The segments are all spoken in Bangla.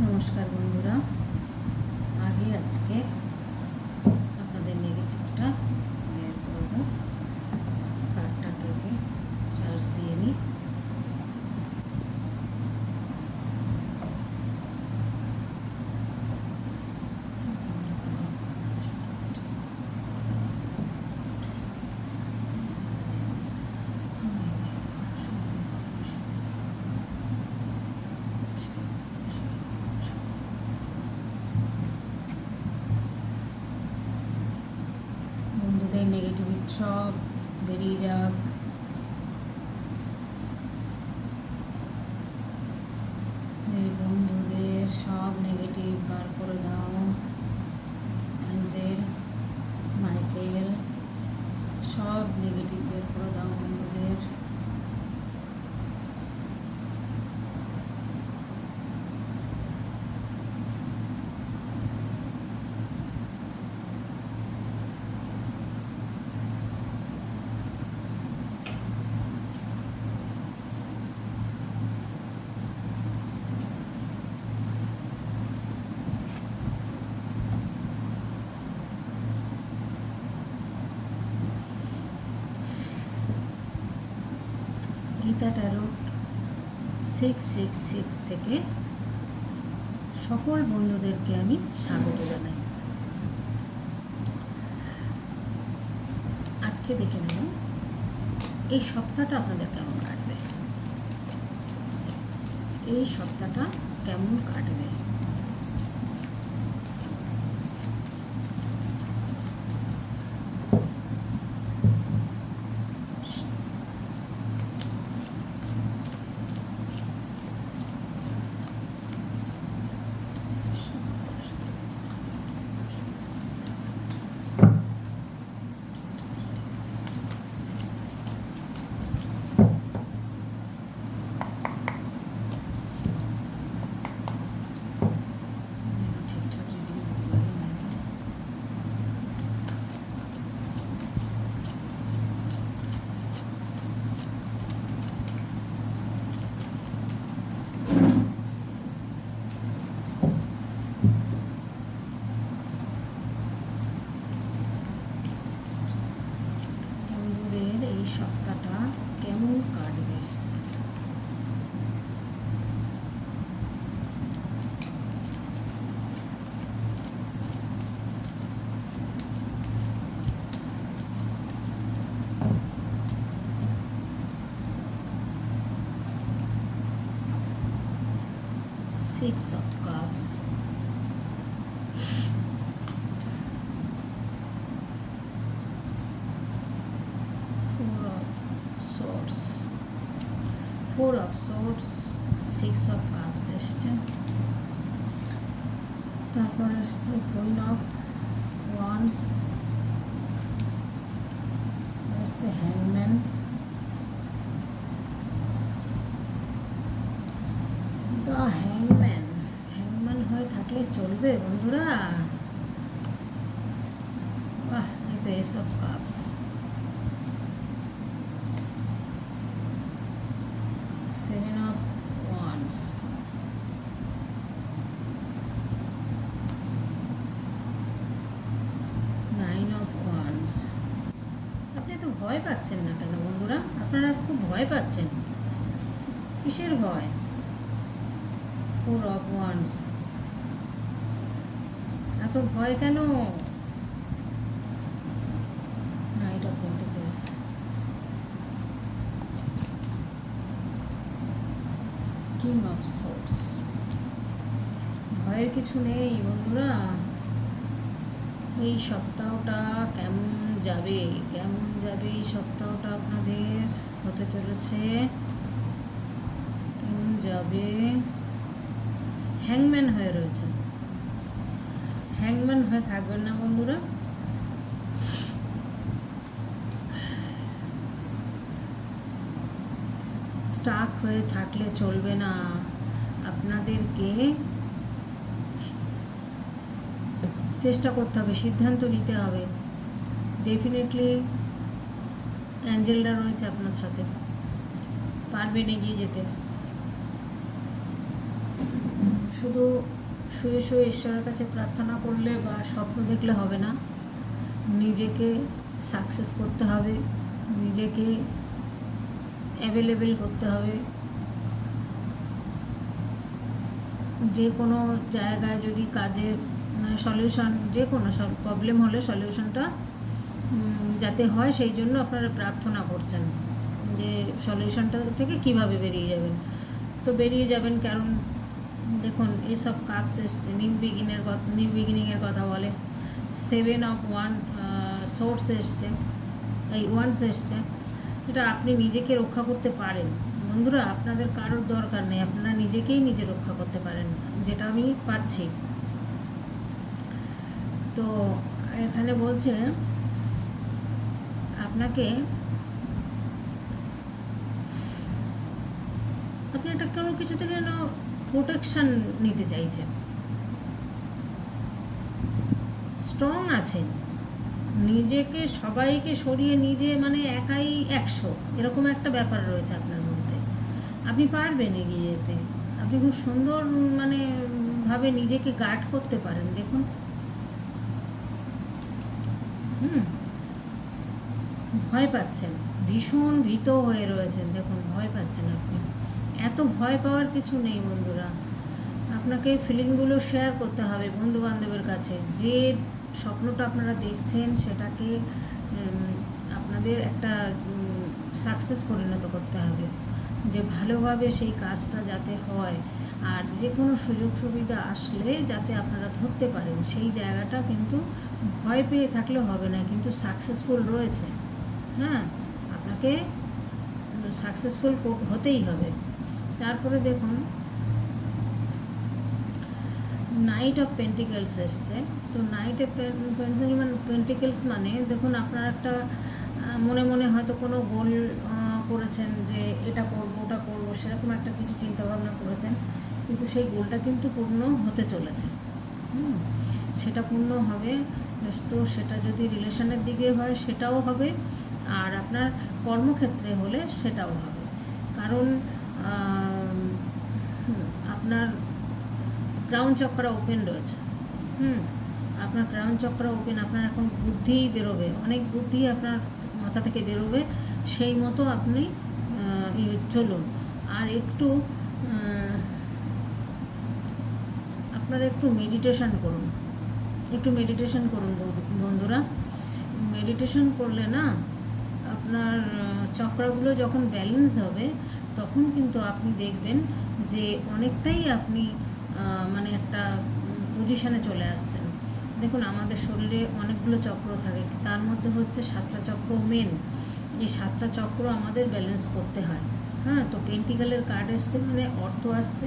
নমস্কার বন্ধুরা। আগে আজকে আপনাদের নেগেটিভটা বের করব। কার্ডটা কেটে চার্জ দিয়ে নিই। সব বেরিয়ে যাক। এই বন্ধুদের সব নেগেটিভ বার করে দাও। অ্যাঞ্জেল, মাইকেল, সব নেগেটিভ বের করে দাও বন্ধুদের। Geeta tarot six six six থেকে সকল বন্ধুদেরকে আমি স্বাগত জানাই। আজকে দেখে নেব এই সপ্তাহটা আপনাদের কেমন কাটবে? এই সপ্তাহটা কেমন কাটবে ঠিকঠাক রিডিং দিতে পারি না বন্ধুদের এই সপ্তাহটা কেমন কাটবে six of তারপর এসছে কুইন অফ ওয়ান্স এসছে হ্যাংম্যান the হ্যাংম্যান হ্যাংম্যান হয়ে থাকলে চলবে, বন্ধুরা। বাহ, এই তো এসব cups seven of wands nine of wands আপনি তো ভয় পাচ্ছেন না কেন বন্ধুরা আপনারা খুব ভয় পাচ্ছেন? কিসের ভয়? ফোর অফ ওয়ান্স এত ভয় কেন? Knight of king of swords ভয়ের কিছু নেই, বন্ধুরা। এই সপ্তাহটা কেমন যাবে? কেমন যাবে এই সপ্তাহটা আপনাদের? হতে চলেছে। কেমন যাবে? হ্যাংম্যান হয়ে রয়েছে। হ্যাংম্যান হয়ে থাকবেন না, বন্ধুরা। স্টাক হয়ে থাকলে চলবে না। আপনাদেরকে চেষ্টা করতে হবে, সিদ্ধান্ত নিতে হবে। ডেফিনেটলি অ্যাঞ্জেলরা রয়েছে আপনার সাথে। পারবেন এগিয়ে যেতে। শুধু শুয়ে শুয়ে ঈশ্বরের কাছে প্রার্থনা করলে বা স্বপ্ন দেখলে হবে না। নিজেকে সাকসেস করতে হবে, নিজেকে অ্যাভেলেবেল করতে হবে। যে কোনো জায়গায় যদি কাজের সলিউশন যে কোনো সব প্রবলেম হলে সলিউশনটা যাতে হয়, সেই জন্য আপনারা প্রার্থনা করছেন যে সলিউশনটা থেকে কীভাবে বেরিয়ে যাবেন। তো বেরিয়ে যাবেন কারণ, দেখুন এইসব কাপস এসছে। নিউ বিগিনের কথা নিউ বিগিনিংয়ের কথা বলে। সেভেন অফ ওয়ান সোর্স এসছে। এই ওয়ান্স এসছে। এটা আপনি নিজেকে রক্ষা করতে পারেন। বন্ধুরা, আপনাদের কারোর দরকার নেই। আপনারা নিজেকেই নিজে রক্ষা করতে পারেন, যেটা আমি পাচ্ছি। তো এখানে বলছে আপনাকে আপনি একটা কোনো কিছু থেকে যেন প্রোটেকশন নিতে চাইছেন। স্ট্রং আছেন। নিজেকে, সবাইকে সরিয়ে নিজে মানে একাই একশো। এরকম একটা ব্যাপার রয়েছে আপনার মধ্যে। আপনি পারবেন এগিয়ে যেতে। আপনি খুব সুন্দর মানে ভাবে নিজেকে গার্ড করতে পারেন, দেখুন। হুম। ভয় পাচ্ছেন, ভীষণ ভীত হয়ে রয়েছেন, দেখুন ভয় পাচ্ছেন আপনি। এত ভয় পাওয়ার কিছু নেই বন্ধুরা। আপনাকে ফিলিংগুলো শেয়ার করতে হবে বন্ধু বান্ধবের কাছে। যে স্বপ্নটা আপনারা দেখছেন, সেটাকে আপনাদের একটা সাকসেস পরিণত করতে হবে। যে ভালোভাবে সেই কাজটা যাতে হয় আর যে কোনো সুযোগ সুবিধা আসলে যাতে আপনারা ধরতে পারেন, সেই জায়গাটা কিন্তু ভয় পেয়ে থাকলে হবে না, কিন্তু সাকসেসফুল রয়েছে। হ্যাঁ আপনাকে সাকসেসফুল হতেই হবে। তারপরে দেখুন নাইট অফ পেন্টিকেলস এসছে। তো নাইট অফ মানে পেন্টিকেলস মানে দেখুন, আপনার একটা মনে মনে হয়তো কোনো গোল করেছেন যে এটা করব, ওটা করব, সেরকম একটা কিছু চিন্তাভাবনা করেছেন, কিন্তু সেই গোলটা কিন্তু পূর্ণ হতে চলেছে। হুম, সেটা পূর্ণ হবে। তো সেটা যদি রিলেশনের দিকে হয়, সেটাও হবে। আর আপনার কর্মক্ষেত্রে হলে সেটাও হবে। কারণ আপনার ক্রাউন চক্র ওপেন রয়েছে। হুম, আপনার ক্রাউন চক্র ওপেন আপনার এখন বুদ্ধি বেরোবে, অনেক বুদ্ধি আপনার মাথা থেকে বেরোবে, সেই মতো আপনি চলুন। আর একটু আপনারা একটু মেডিটেশন করুন। একটু মেডিটেশন করুন বন্ধুরা। মেডিটেশন করলে না আপনার চক্রগুলো যখন ব্যালেন্স হবে, তখন কিন্তু আপনি দেখবেন যে অনেকটাই আপনি মানে একটা পজিশানে চলে আসছেন। দেখুন, আমাদের শরীরে অনেকগুলো চক্র থাকে। তার মধ্যে হচ্ছে সাতটা চক্র মেন এই সাতটা চক্র আমাদের ব্যালেন্স করতে হয়। হ্যাঁ তো পেন্টিকালের কার্ড এসছে মানে অর্থ আসছে।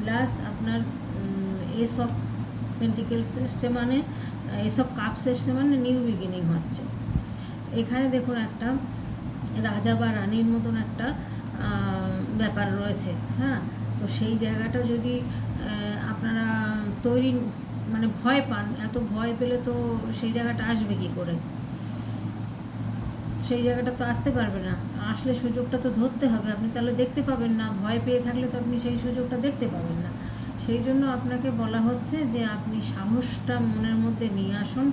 প্লাস আপনার এসব পেন্টিকেলস এসছে মানে এসব কাপস এসছে মানে নিউ বিগিনিং হচ্ছে। এখানে দেখুন একটা রাজা বা রানীর মতন একটা ব্যাপার রয়েছে হ্যাঁ? তো সেই জায়গাটা যদি আপনারা তৈরি মানে ভয় পান, এত ভয় পেলে তো সেই জায়গাটা আসবে কি করে? সেই জায়গাটা তো আসতে পারবে না। আসলে সুযোগটা তো ধরতে হবে, আপনি তাহলে দেখতে পাবেন না, ভয় পেয়ে থাকলে তো আপনি সেই সুযোগটা দেখতে পাবেন না। সেই জন্য আপনাকে বলা হচ্ছে যে আপনি সাহসটা মনের মধ্যে নিয়ে আসুন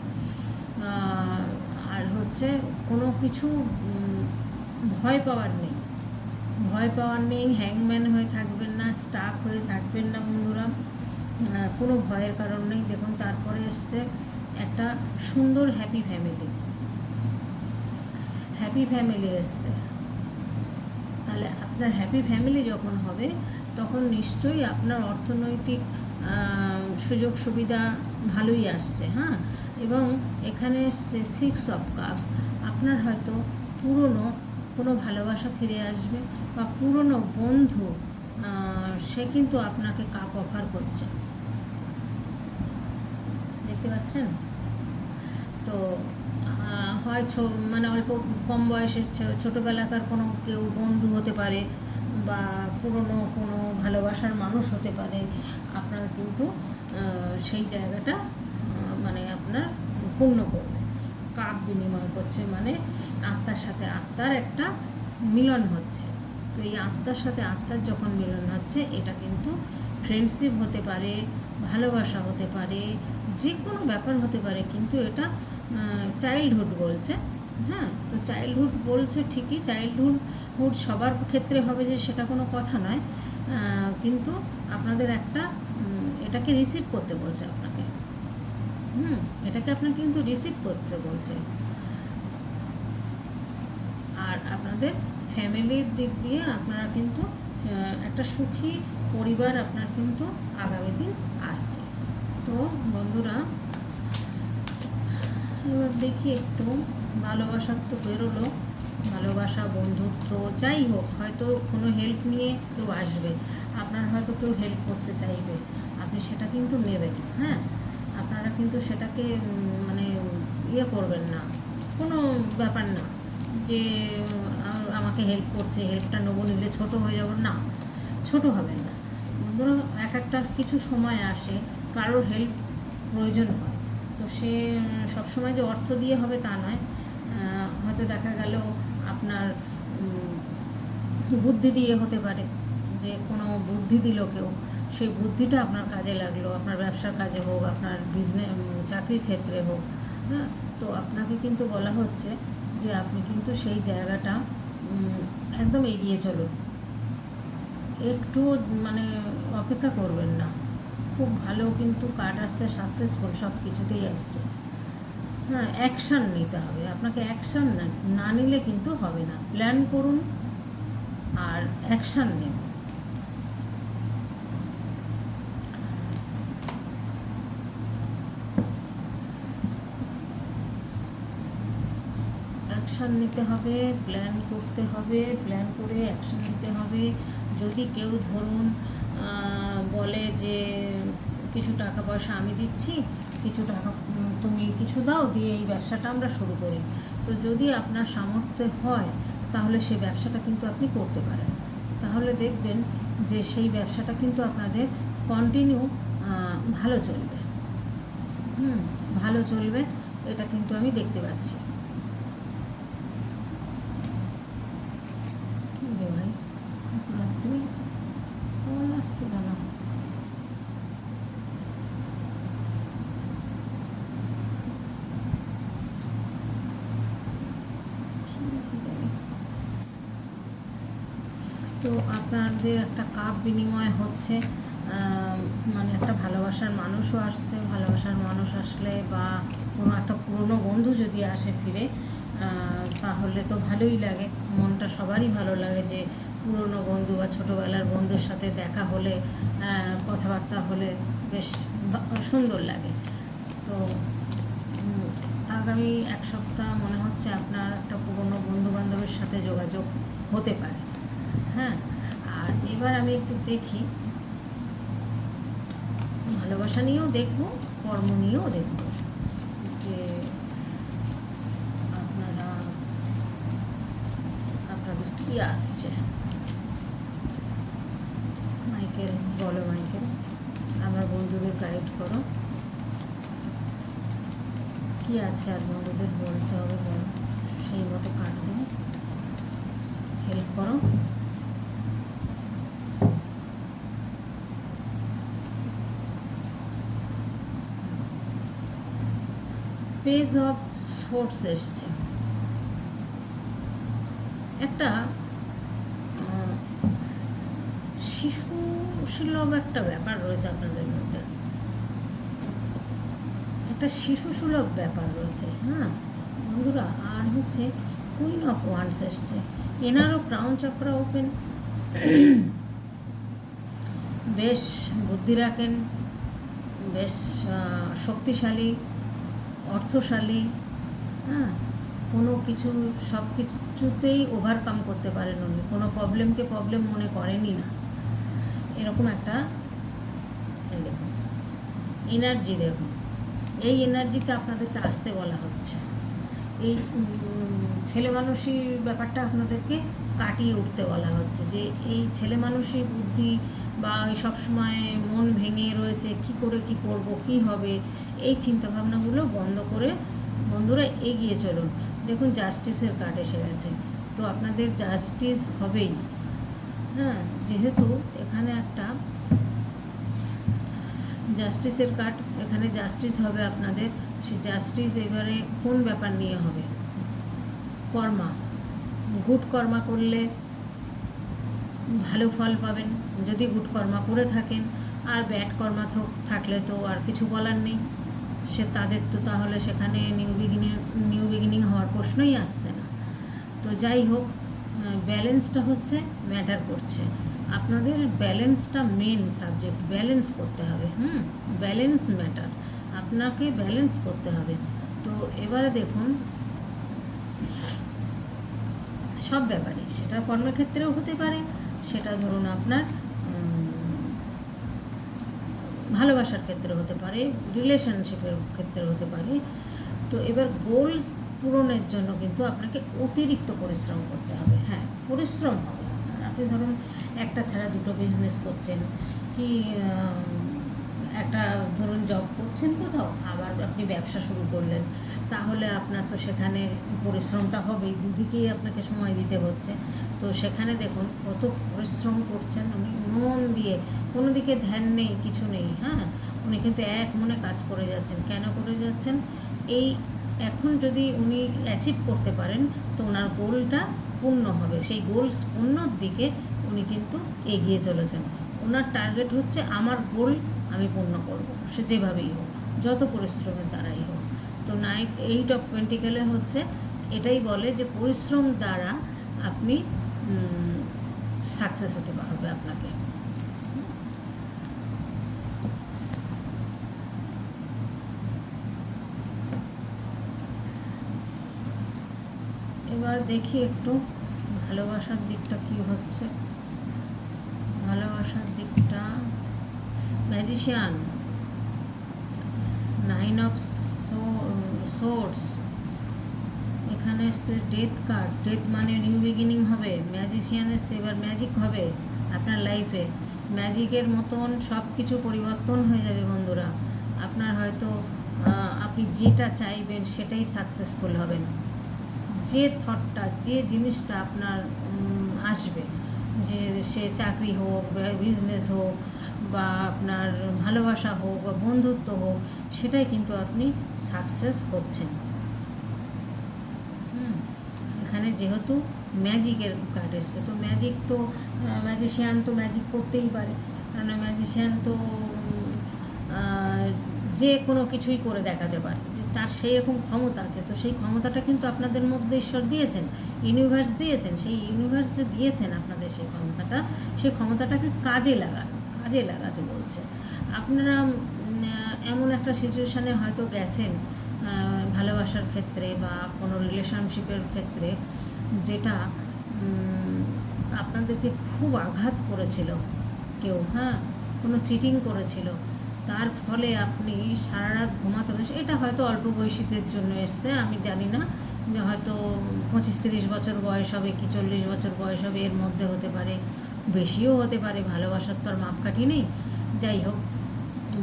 হচ্ছে কোনো কিছু ভয় পাওয়ার নেই। ভয় পাওয়ার নেই হ্যাংম্যান হয়ে থাকবেন না স্টাফ হয়ে থাকবেন না বন্ধুরা। কোনো ভয়ের কারণ নেই। দেখুন, তারপরে এসছে একটা সুন্দর হ্যাপি ফ্যামিলি হ্যাপি ফ্যামিলি এসছে। তাহলে আপনার হ্যাপি ফ্যামিলি যখন হবে, তখন নিশ্চয়ই আপনার অর্থনৈতিক সুযোগ সুবিধা ভালোই আসছে হ্যাঁ? এবং এখানে এসছে সিক্স অফ কাপস আপনার হয়তো পুরনো কোনো ভালোবাসা ফিরে আসবে বা পুরনো বন্ধু সে কিন্তু আপনাকে কাপ অফার করছে। দেখতে পাচ্ছেন? তো হয় ছো মানে অল্প কম বয়সের ছোটোবেলাকার কোনো কেউ বন্ধু হতে পারে বা পুরনো কোনো ভালোবাসার মানুষ হতে পারে। আপনার কিন্তু সেই জায়গাটা মানে আপনার পূর্ণ করবে। কাপ বিনিময় করছে মানে আত্মার সাথে আত্মার একটা মিলন হচ্ছে। তো এই আত্মার সাথে আত্মার যখন মিলন হচ্ছে, এটা কিন্তু ফ্রেন্ডশিপ হতে পারে, ভালোবাসা হতে পারে যে কোনো ব্যাপার হতে পারে, কিন্তু এটা চাইল্ডহুড বলছে। হ্যাঁ? তো চাইল্ডহুড বলছে ঠিকই চাইল্ডহুড হুড সবার ক্ষেত্রে হবে যে সেটা কোনো কথা নয়। কিন্তু আপনাদের একটা এটাকে রিসিভ করতে বলছে আপনাকে হুম, এটাকে আপনাকে কিন্তু রিসিভ করতে বলছে আর আপনাদের ফ্যামিলির দিক দিয়ে আপনারা কিন্তু একটা সুখী পরিবার আপনার কিন্তু আগামী দিন আসছে। তো বন্ধুরা, এবার দেখি একটু ভালোবাসার তো বেরোলো, ভালোবাসা, বন্ধুত্ব, যাই হোক, হয়তো কোনো হেল্প নিয়ে কেউ আসবে। আপনার হয়তো কেউ হেল্প করতে চাইবে। আপনি সেটা কিন্তু নেবেন হ্যাঁ? আপনারা কিন্তু সেটাকে মানে ইয়ে করবেন না। কোনো ব্যাপার না যে আমাকে হেল্প করছে হেল্পটা নেব, নিলে ছোটো হয়ে যাব। না, ছোট হবেন না। বন্ধুরা এক একটা কিছু সময় আসে, কারোর হেল্প প্রয়োজন হয়। তো সে সবসময় যে অর্থ দিয়ে হবে তা নয়। হয়তো দেখা গেল আপনার বুদ্ধি দিয়ে হতে পারে। যে কোনো বুদ্ধি দিল কেউ। সেই বুদ্ধিটা আপনার কাজে লাগল, আপনার ব্যবসার কাজে হোক, আপনার বিজনেস চাকরির ক্ষেত্রে হোক হ্যাঁ? তো আপনাকে কিন্তু বলা হচ্ছে যে আপনি কিন্তু সেই জায়গাটা একদম এগিয়ে চলুন। একটু মানে অপেক্ষা করবেন না। খুব ভালো কিন্তু কার্ড আসছে সাকসেসফুল সব কিছুতেই আসছে। হ্যাঁ অ্যাকশান নিতে হবে। আপনাকে অ্যাকশান না নিলে কিন্তু হবে না। প্ল্যান করুন আর অ্যাকশান নিন। অ্যাকশান নিতে হবে প্ল্যান করতে হবে প্ল্যান করে অ্যাকশান নিতে হবে। যদি কেউ ধরুন বলে যে কিছু টাকা পয়সা আমি দিচ্ছি, কিছু টাকা তুমি কিছু দাও, দিয়ে এই ব্যবসাটা আমরা শুরু করি। তো যদি আপনার সামর্থ্য হয়, তাহলে সেই ব্যবসাটা কিন্তু আপনি করতে পারেন। তাহলে দেখবেন যে সেই ব্যবসাটা কিন্তু আপনাদের কন্টিনিউ ভালো চলবে। হুম, ভালো চলবে, এটা কিন্তু আমি দেখতে পাচ্ছি কি রে ভাই এত রাত্রি কল আসছে কেন কি জানি। তো আপনাদের একটা কাপ বিনিময় হচ্ছে মানে একটা ভালোবাসার মানুষও আসছে, ভালোবাসার মানুষ আসলে বা কোনো একটা পুরনো বন্ধু যদি আসে ফিরে তাহলে তো ভালোই লাগে। মনটা সবারই ভালো লাগে যে পুরনো বন্ধু বা ছোটোবেলার বন্ধুর সাথে দেখা হলে কথাবার্তা হলে বেশ সুন্দর লাগে। তো আগামী এক সপ্তাহ মনে হচ্ছে আপনার একটা পুরনো বন্ধু বান্ধবের সাথে যোগাযোগ হতে পারে। হ্যাঁ আর এবার আমি একটু দেখি। ভালোবাসা নিয়েও দেখব, কর্ম নিয়েও দেখব। যে আপনারা, আপনাদের কি আসছে? মাইকেল, বলো মাইকেল, আমার বন্ধুদের গাইড করো। কি আছে আর বন্ধুদের বলতে হবে বলো, সেই মতো কাটবে। হেল্প করো। পেজ অফ সোর্স এসছে। একটা শিশু সুলভ একটা ব্যাপার রয়েছে আপনাদের মধ্যে। একটা শিশু সুলভ ব্যাপার রয়েছে হ্যাঁ? বন্ধুরা, আর হচ্ছে কুইন অফ ওয়ান্স এসছে। এনারও ক্রাউন চক্র ওপেন বেশ বুদ্ধি রাখেন, বেশ শক্তিশালী। অর্থশালী হ্যাঁ কোনো কিছু, সব কিছুতেই ওভারকাম করতে পারেন উনি। কোনো প্রবলেমকে প্রবলেম মনে করেনই না। এরকম একটা দেখুন এনার্জি দেখুন। এই এনার্জিতে আপনাদেরকে আসতে বলা হচ্ছে। এই ছেলে মানুষই ব্যাপারটা আপনাদেরকে কাটিয়ে উঠতে বলা হচ্ছে যে, এই ছেলে মানুষই বুদ্ধি বা এই সবসময় মন ভেঙে রয়েছে, কি করে কি করব, কি হবে? এই চিন্তাভাবনাগুলো বন্ধ করে বন্ধুরা এগিয়ে চলুন। দেখুন জাস্টিসের কার্ড এসে গেছে। তো আপনাদের জাস্টিস হবেই। হ্যাঁ যেহেতু এখানে একটা জাস্টিসের কার্ড, এখানে জাস্টিস হবে আপনাদের। সে জাস্টিস এবারে কোন ব্যাপার নিয়ে হবে? কর্মা। গুড কর্মা করলে ভালো ফল পাবেন। যদি গুড কর্মা করে থাকেন, আর ব্যাড কর্মা থাকলে তো আর কিছু বলার নেই। সে তাদের তো তাহলে সেখানে নিউ বিগিনিং নিউ বিগিনিং হওয়ার প্রশ্নই আসছে না। তো যাই হোক ব্যালেন্সটা হচ্ছে ম্যাটার করছে। আপনাদের ব্যালেন্সটা মেন সাবজেক্ট ব্যালেন্স করতে হবে, হুম? ব্যালেন্স ম্যাটার আপনাকে ব্যালেন্স করতে হবে। তো এবারে দেখুন, সব ব্যাপারে, সেটা কর্মক্ষেত্রেও হতে পারে সেটা ধরুন আপনার ভালোবাসার ক্ষেত্রে হতে পারে রিলেশনশিপের ক্ষেত্রে হতে পারে তো এবার গোলস পূরণের জন্য কিন্তু আপনাকে অতিরিক্ত পরিশ্রম করতে হবে হ্যাঁ পরিশ্রম হবে। আপনি ধরুন একটা ছাড়া দুটো বিজনেস করছেন, কি জব করছেন কোথাও? আবার আপনি ব্যবসা শুরু করলেন। তাহলে আপনার তো সেখানে পরিশ্রমটা হবেই। দুদিকেই আপনাকে সময় দিতে হচ্ছে। তো সেখানে দেখুন, কত পরিশ্রম করছেন। উনি মন দিয়ে, কোনো দিকে ধ্যান নেই, কিছু নেই হ্যাঁ? উনি কিন্তু এক মনে কাজ করে যাচ্ছেন। কেন করে যাচ্ছেন? এই এখন যদি উনি অ্যাচিভ করতে পারেন, তো ওনার গোলটা পূর্ণ হবে। সেই গোলস পূর্ণর দিকে উনি কিন্তু এগিয়ে চলেছেন। ওনার টার্গেট হচ্ছে, আমার গোল আমি পূর্ণ করব। সে যেভাবেই হোক, যত পরিশ্রমের দ্বারাই হোক। তো নাইট এইট অফ পেন্টিকেলে হচ্ছে এটাই বলে যে পরিশ্রম দ্বারা আপনি সাকসেস হতে হবে আপনাকে। এবার দেখি একটু ভালোবাসার দিকটা কি হচ্ছে। ভালোবাসার দিকটা ম্যাজিশিয়ান নাইন অফ সোর্স এখানে এসছে ডেথ কার্ড ডেথ মানে নিউ বিগিনিং হবে। ম্যাজিশিয়ান এসছে, এবার ম্যাজিক হবে আপনার লাইফে ম্যাজিকের মতন সব কিছু পরিবর্তন হয়ে যাবে বন্ধুরা। আপনার হয়তো আপনি যেটা চাইবেন সেটাই সাকসেসফুল হবেন। যে থটটা যে জিনিসটা আপনার আসবে, যে সে চাকরি হোক বিজনেস হোক বা আপনার ভালোবাসা হোক বা বন্ধুত্ব হোক, সেটাই কিন্তু আপনি সাকসেস হচ্ছেন এখানে যেহেতু ম্যাজিকের কার্ড এসছে, তো ম্যাজিক তো ম্যাজিশিয়ান তো ম্যাজিক করতেই পারে। কারণ ম্যাজিশিয়ান তো যে কোনো কিছুই করে দেখাতে পারে। যে তার সেই রকম ক্ষমতা আছে, তো সেই ক্ষমতাটা কিন্তু আপনাদের মধ্যে ঈশ্বর দিয়েছেন ইউনিভার্স দিয়েছেন, সেই ইউনিভার্স যে দিয়েছেন আপনাদের সেই ক্ষমতাটা, সেই ক্ষমতাটাকে কাজে লাগানো। কাজে লাগাতে বলছে। আপনারা এমন একটা সিচুয়েশানে হয়তো গেছেন ভালোবাসার ক্ষেত্রে বা কোনো রিলেশনশিপের ক্ষেত্রে যেটা আপনাদেরকে খুব আঘাত করেছিল কেউ হ্যাঁ? কোনো চিটিং করেছিল। তার ফলে আপনি সারা রাত ঘুমাতে পারেন এটা হয়তো অল্প বয়সীদের জন্য এসছে, আমি জানি না, যে হয়তো পঁচিশ তিরিশ বছর বয়স হবে কি চল্লিশ বছর বয়স হবে, এর মধ্যে হতে পারে। বেশিও হতে পারে, ভালোবাসার তো আর মাপকাঠি নেই। যাই হোক,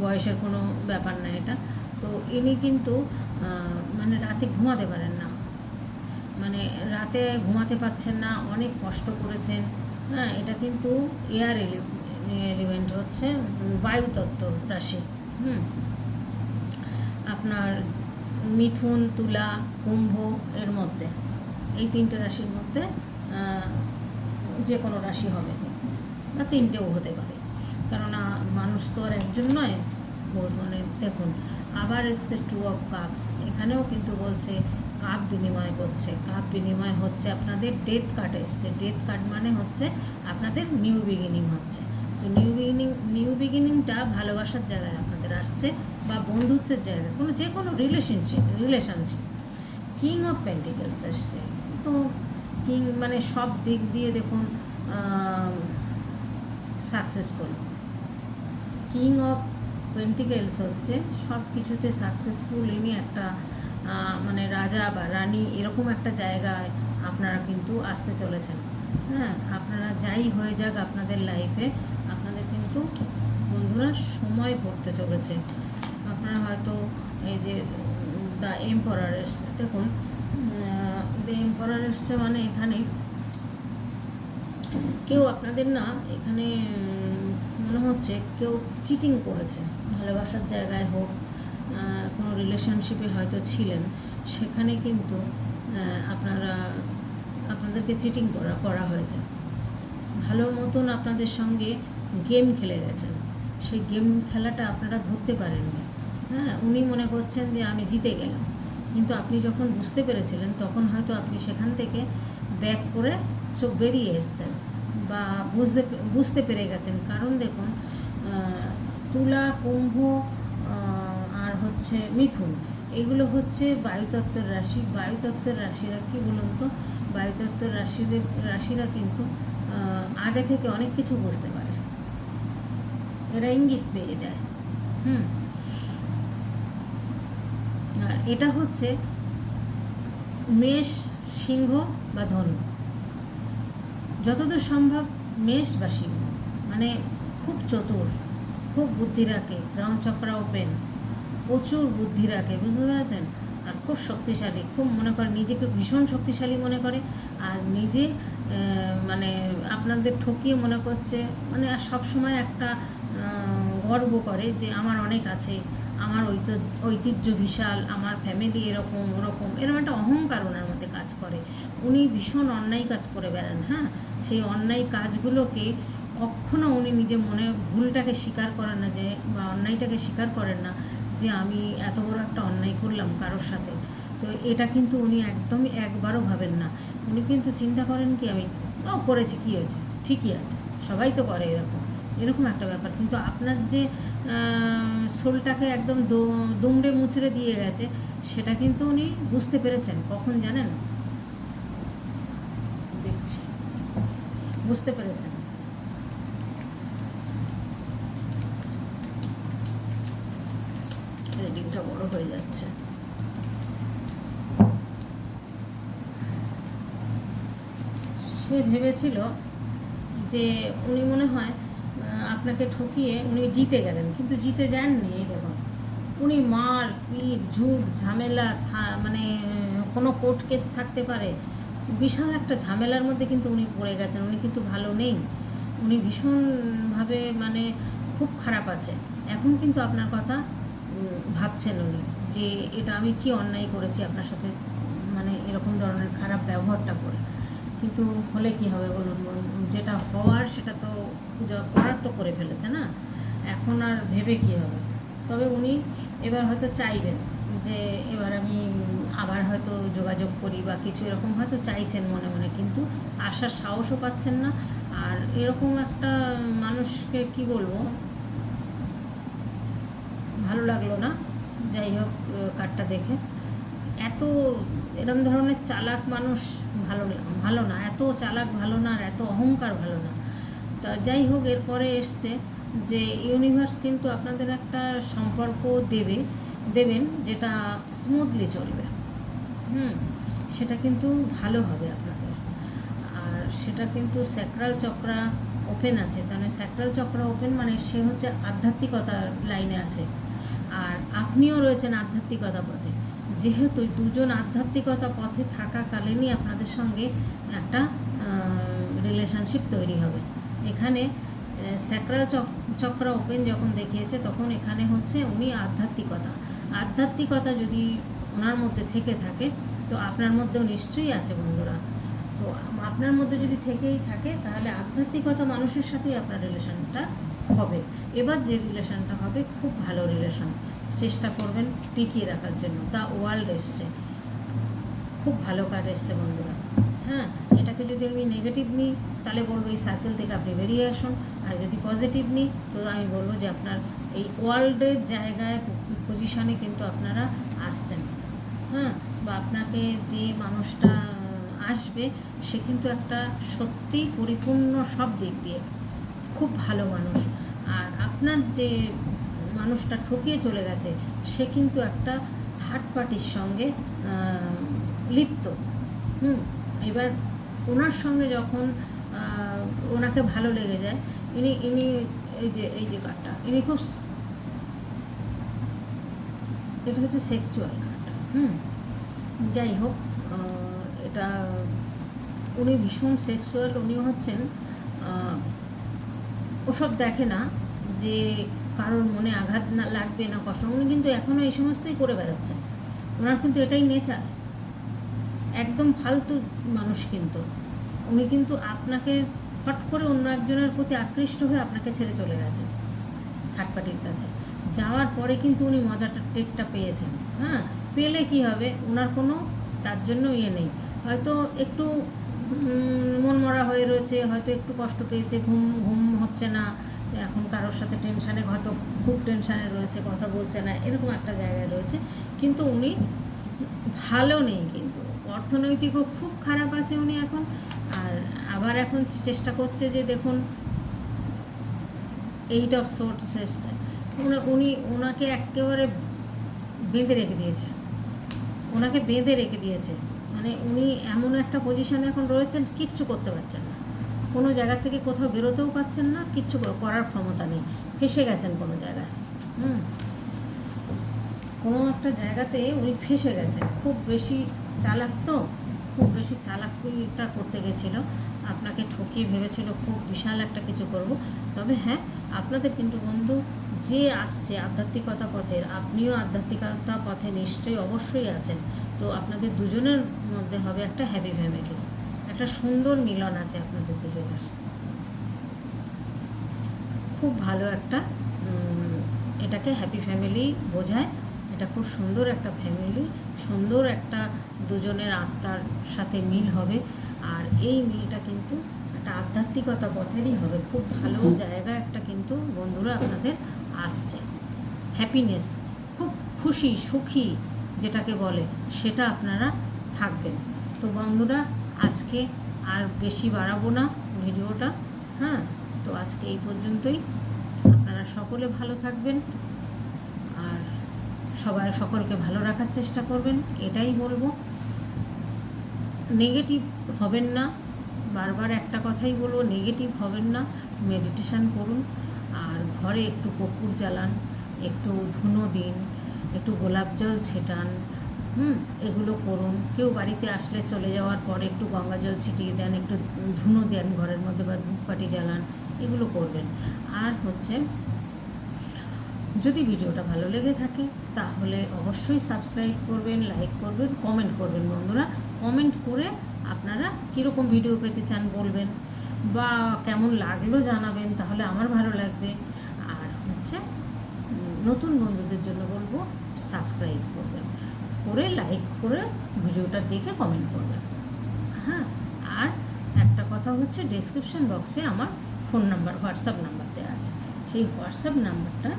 বয়সের কোনো ব্যাপার না এটা। তো ইনি কিন্তু মানে রাতে ঘুমাতে পারেন না। মানে রাতে ঘুমাতে পারছেন না, অনেক কষ্ট করেছেন। হ্যাঁ এটা কিন্তু এয়ার এলিমেন্ট হচ্ছে বায়ুতত্ত্ব রাশি। হুম। আপনার মিথুন, তুলা, কুম্ভ এর মধ্যে, এই তিনটে রাশির মধ্যে যে কোনো রাশি হবে। বা তিনটেও হতে পারে। কেননা মানুষ তো আর একজন নয়। মানে দেখুন, আবার এসছে টু অফ কাপস এখানেও কিন্তু বলছে কাপ বিনিময় করছে। কাপ বিনিময় হচ্ছে আপনাদের ডেথ কার্ড এসছে। ডেথ কার্ড মানে হচ্ছে আপনাদের নিউ বিগিনিং হচ্ছে। তো নিউ বিগিনিং নিউ বিগিনিংটা ভালোবাসার জায়গায় আপনাদের আসছে বা বন্ধুত্বের জায়গায়। কোনো যে কোনো relationship relationship king of pentacles এসছে। তো কিং মানে সব দিক দিয়ে দেখুন সাকসেসফুল কিং অফ পেন্টিকেলস হচ্ছে সব কিছুতে সাকসেসফুল ইনি একটা মানে রাজা বা রানী এরকম একটা জায়গায় আপনারা কিন্তু আসতে চলেছেন। হ্যাঁ আপনারা যাই হয়ে যাক আপনাদের লাইফে আপনাদের কিন্তু বন্ধুরা সময় পড়তে চলেছে। আপনারা হয়তো এই যে দ্য এম্পরার এসছে। দেখুন দ্য এম্পরার এসছে মানে এখানে কেউ আপনাদের না এখানে মনে হচ্ছে কেউ চিটিং করেছে, ভালোবাসার জায়গায় হোক কোনো রিলেশনশিপে হয়তো ছিলেন, সেখানে কিন্তু আপনারা, আপনাদেরকে চিটিং করা করা হয়েছে। ভালো মতন আপনাদের সঙ্গে গেম খেলে গেছেন, সেই গেম খেলাটা আপনারা ধরতে পারেননি। হ্যাঁ উনি মনে করছেন যে আমি জিতে গেলাম, কিন্তু আপনি যখন বুঝতে পেরেছিলেন, তখন হয়তো আপনি সেখান থেকে ব্যাক করে চোখ বেরিয়ে এসছেন। বা বুঝতে বুঝতে পেরে গেছেন। কারণ দেখুন তুলা, কুম্ভ আর হচ্ছে মিথুন, এগুলো হচ্ছে বায়ুতত্ত্বের রাশি। বায়ুতত্ত্বের রাশিরা কী বলুন তো? বায়ুতত্ত্বের রাশিদের, রাশিরা কিন্তু আগে থেকে অনেক কিছু বুঝতে পারে। এরা ইঙ্গিত পেয়ে যায়। হুম। আর এটা হচ্ছে মেষ, সিংহ বা ধনু। যতদূর সম্ভব মেষ বা সিংহ মানে খুব চতুর, খুব বুদ্ধি রাখে গ্রাউন্ড চক্র ওপেন, প্রচুর বুদ্ধি রাখে, বুঝতে পেরেছেন? আর খুব শক্তিশালী, খুব মনে করে নিজেকে ভীষণ শক্তিশালী মনে করে, আর নিজে মানে আপনাদের ঠকিয়ে মনে করছে মানে আর সবসময় একটা গর্ব করে যে আমার অনেক আছে আমার ঐত- ঐতিহ্য বিশাল, আমার ফ্যামিলি এরকম, ওরকম এরকম একটা অহংকার ওনার মধ্যে কাজ করে। উনি ভীষণ অন্যায় কাজ করে বেড়ান হ্যাঁ? সেই অন্যায় কাজগুলোকে কখনো উনি নিজে মনে ভুলটাকে স্বীকার করেন না, যে, বা অন্যায়টাকে স্বীকার করেন না, যে, আমি এত বড় একটা অন্যায় করলাম কারোর সাথে। তো এটা কিন্তু উনি একদমই একবারও ভাবেন না। উনি কিন্তু চিন্তা করেন কি, আমি, ও, করেছি, কী হয়েছে? ঠিকই আছে, সবাই তো করে এরকম এরকম একটা ব্যাপার। কিন্তু আপনার যে সোলটাকে একদম দুমড়ে মুচড়ে দিয়ে গেছে, সেটা কিন্তু উনি বুঝতে পেরেছেন। কখন জানেন? দেখছি। বুঝতে পেরেছেন। রেডিংটা বড় হয়ে যাচ্ছে। সে ভেবেছিল যে উনি মনে হয় আপনাকে ঠকিয়ে উনি জিতে গেলেন, কিন্তু জিতে যাননি এই দেখুন। উনি মার, পিট, ঝুট, ঝামেলা মানে কোনো কোর্ট কেস থাকতে পারে। বিশাল একটা ঝামেলার মধ্যে কিন্তু উনি পড়ে গেছেন, উনি কিন্তু ভালো নেই। উনি ভীষণভাবে মানে খুব খারাপ আছে। এখন কিন্তু আপনার কথা ভাবছেন উনি যে এটা আমি কি অন্যায় করেছি আপনার সাথে মানে এরকম ধরনের খারাপ ব্যবহারটা করে। কিন্তু হলে কি হবে বলুন, যেটা হওয়ার সেটা তো করার তো করে ফেলেছে, না? এখন আর ভেবে কি হবে? তবে উনি এবার হয়তো চাইবেন যে এবার আমি আবার হয়তো যোগাযোগ করি বা কিছু এরকম হয়তো চাইছেন মনে মনে, কিন্তু আসার সাহসও পাচ্ছেন না। আর এরকম একটা মানুষকে কি বলব? ভালো লাগল না? যাই হোক, কার্ডটা দেখে। এত এরম ধরনের চালাক মানুষ ভালো ভালো না। এত চালাক ভালো না আর এত অহংকার ভালো না। তা যাই হোক, এরপরে এসছে যে ইউনিভার্স কিন্তু আপনাদের একটা সম্পর্ক দেবে, দেবেন যেটা স্মুথলি চলবে। হুম, সেটা কিন্তু ভালো হবে আপনাদের। আর সেটা কিন্তু স্যাক্রাল চক্রা ওপেন আছে। তাহলে স্যাক্রাল চক্রা ওপেন মানে সে হচ্ছে আধ্যাত্মিকতার লাইনে আছে। আর আপনিও রয়েছেন আধ্যাত্মিকতা পথে। যেহেতু দুজন আধ্যাত্মিকতা পথে থাকাকালীনই আপনাদের সঙ্গে একটা রিলেশনশিপ তৈরি হবে। এখানে স্যাক্রাল চক্র ওপেন যখন দেখিয়েছে, তখন এখানে হচ্ছে উনি আধ্যাত্মিকতা। আধ্যাত্মিকতা যদি ওনার মধ্যে থেকে থাকে, তো আপনার মধ্যেও নিশ্চয়ই আছে বন্ধুরা। তো আপনার মধ্যে যদি থেকেই থাকে, তাহলে আধ্যাত্মিকতা মানুষের সাথেই আপনার রিলেশনটা হবে। এবার যে রিলেশনটা হবে, খুব ভালো রিলেশন চেষ্টা করবেন টিকিয়ে রাখার জন্য। দ্য ওয়ার্ল্ড এসছে। খুব ভালো কার্ড এসছে বন্ধুরা। হ্যাঁ এটাকে যদি আমি নেগেটিভ নিই, তাহলে বলব এই সার্কেল থেকে আপনি বেরিয়ে আসুন। আর যদি পজিটিভ নিই, তো আমি বলব যে আপনার এই ওয়ার্ল্ডের জায়গায় পজিশানে কিন্তু আপনারা আসছেন। হ্যাঁ বা আপনাকে যে মানুষটা আসবে, সে কিন্তু একটা সত্যি পরিপূর্ণ সব দিক দিয়ে খুব ভালো মানুষ। আর আপনার যে মানুষটা ঠকিয়ে চলে গেছে, সে কিন্তু একটা থার্ড পার্টির সঙ্গে লিপ্ত। হুম, এবার ওনার সঙ্গে যখন ওনাকে ভালো লেগে যায়, ইনি ইনি এই যে এই যে কার্ডটা ইনি খুব এটা হচ্ছে সেক্সুয়াল কার্ড হুম। যাই হোক এটা উনি ভীষণ সেক্সুয়াল উনি হচ্ছেন ওসব দেখে না যে কারোর মনে আঘাত না লাগবে না কষ্ট, উনি কিন্তু এখনও এই সমস্তই করে বেড়াচ্ছেন। ওনার কিন্তু এটাই নেচার একদম ফালতু মানুষ কিন্তু। উনি কিন্তু আপনাকে হট করে অন্য একজনের প্রতি আকৃষ্ট হয়ে আপনাকে ছেড়ে চলে গেছেন থার্ড পার্টির কাছে। যাওয়ার পরে কিন্তু উনি মজাটা, টেকটা পেয়েছেন। হ্যাঁ পেলে কি হবে? ওনার কোনো তার জন্য ইয়ে নেই। হয়তো একটু মন মরা হয়ে রয়েছে, হয়তো একটু কষ্ট পেয়েছে, ঘুম ঘুম হচ্ছে না। এখন কারোর সাথে টেনশানে হয়তো খুব টেনশানে রয়েছে, কথা বলছে না, এরকম একটা জায়গায় রয়েছে। কিন্তু উনি ভালো নেই অর্থনৈতিকও খুব খারাপ আছে উনি এখন। আর আবার এখন চেষ্টা করছে যে দেখুন এইট অফ সোর্টস এসছে উনি- ওনাকে একেবারে বেঁধে রেখে দিয়েছে। ওনাকে বেঁধে রেখে দিয়েছে। মানে উনি এমন একটা পজিশনে এখন রয়েছেন, কিচ্ছু করতে পারছেন না। কোনো জায়গা থেকে কোথাও বেরোতেও পারছেন না, কিচ্ছু করার ক্ষমতা নেই। ফেসে গেছেন কোনো জায়গায়। হুম? কোনো একটা জায়গাতে উনি ফেসে গেছেন। খুব বেশি চালাক তো, খুব বেশি চালাকিটা করতে গেছিল। আপনাকে ঠকিয়ে ভেবেছিল, খুব বিশাল একটা কিছু করব। তবে হ্যাঁ আপনাদের কিন্তু বন্ধু, যে আসছে আধ্যাত্মিকতা পথের, আপনিও আধ্যাত্মিকতা পথে নিশ্চয়ই অবশ্যই আছেন। তো আপনাদের দুজনের মধ্যে হবে একটা হ্যাপি ফ্যামিলি একটা সুন্দর মিলন আছে আপনাদের দুজনের। খুব ভালো একটা এটাকে হ্যাপি ফ্যামিলি বোঝায়। এটা খুব সুন্দর একটা ফ্যামিলি সুন্দর একটা দুজনের আত্মার সাথে মিল হবে। আর এই মিলটা কিন্তু একটা আধ্যাত্মিকতা পথেরই হবে। খুব ভালো জায়গা একটা কিন্তু বন্ধুরা আপনাদের আসছে। হ্যাপিনেস খুব খুশি, সুখী যেটাকে বলে, সেটা আপনারা থাকবেন। তো বন্ধুরা, আজকে আর বেশি বাড়াবো না ভিডিওটা হ্যাঁ? তো আজকে এই পর্যন্তই। আপনারা সকলে ভালো থাকবেন। সবাই সকলকে ভালো রাখার চেষ্টা করবেন, এটাই বলব। নেগেটিভ হবেন না, বারবার একটা কথাই বলব নেগেটিভ হবেন না মেডিটেশান করুন, আর ঘরে একটু কপুর জ্বালান একটু ধুনো দিন, একটু গোলাপ জল ছেটান, হুম, এগুলো করুন। কেউ বাড়িতে আসলে চলে যাওয়ার পরে একটু গঙ্গা জল ছিটিয়ে দেন, একটু ধুনো দেন ঘরের মধ্যে বা ধূপকাঠি জ্বালান, এগুলো করবেন। আর হচ্ছে যদি ভিডিওটা ভালো লেগে থাকে, তাহলে অবশ্যই সাবস্ক্রাইব করবেন লাইক করবেন কমেন্ট করবেন বন্ধুরা। কমেন্ট করে আপনারা কীরকম ভিডিও পেতে চান বলবেন বা কেমন লাগল জানাবেন, তাহলে আমার ভালো লাগবে। আর হচ্ছে নতুন বন্ধুদের জন্য বলব সাবস্ক্রাইব করবেন। করে লাইক করে ভিডিওটা দেখে কমেন্ট করবেন। হ্যাঁ আর একটা কথা হচ্ছে ডেসক্রিপশন বক্সে আমার ফোন নাম্বার হোয়াটসঅ্যাপ নাম্বার দেওয়া আছে। সেই হোয়াটসঅ্যাপ নাম্বারটা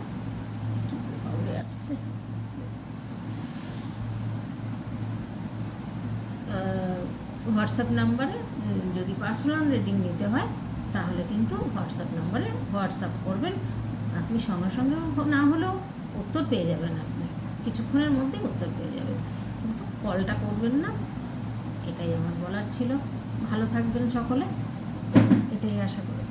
কি করে আসছে হোয়াটসঅ্যাপ নাম্বারে যদি পার্সোনাল রিডিং নিতে হয়, তাহলে কিন্তু হোয়াটসঅ্যাপ নাম্বারে হোয়াটসঅ্যাপ করবেন। আপনি সঙ্গে সঙ্গে না হলেও উত্তর পেয়ে যাবেন আপনি। কিছুক্ষণের মধ্যেই উত্তর পেয়ে যাবেন। কিন্তু কলটা করবেন না, এটাই আমার বলার ছিল। ভালো থাকবেন সকলে। এটাই আশা করি।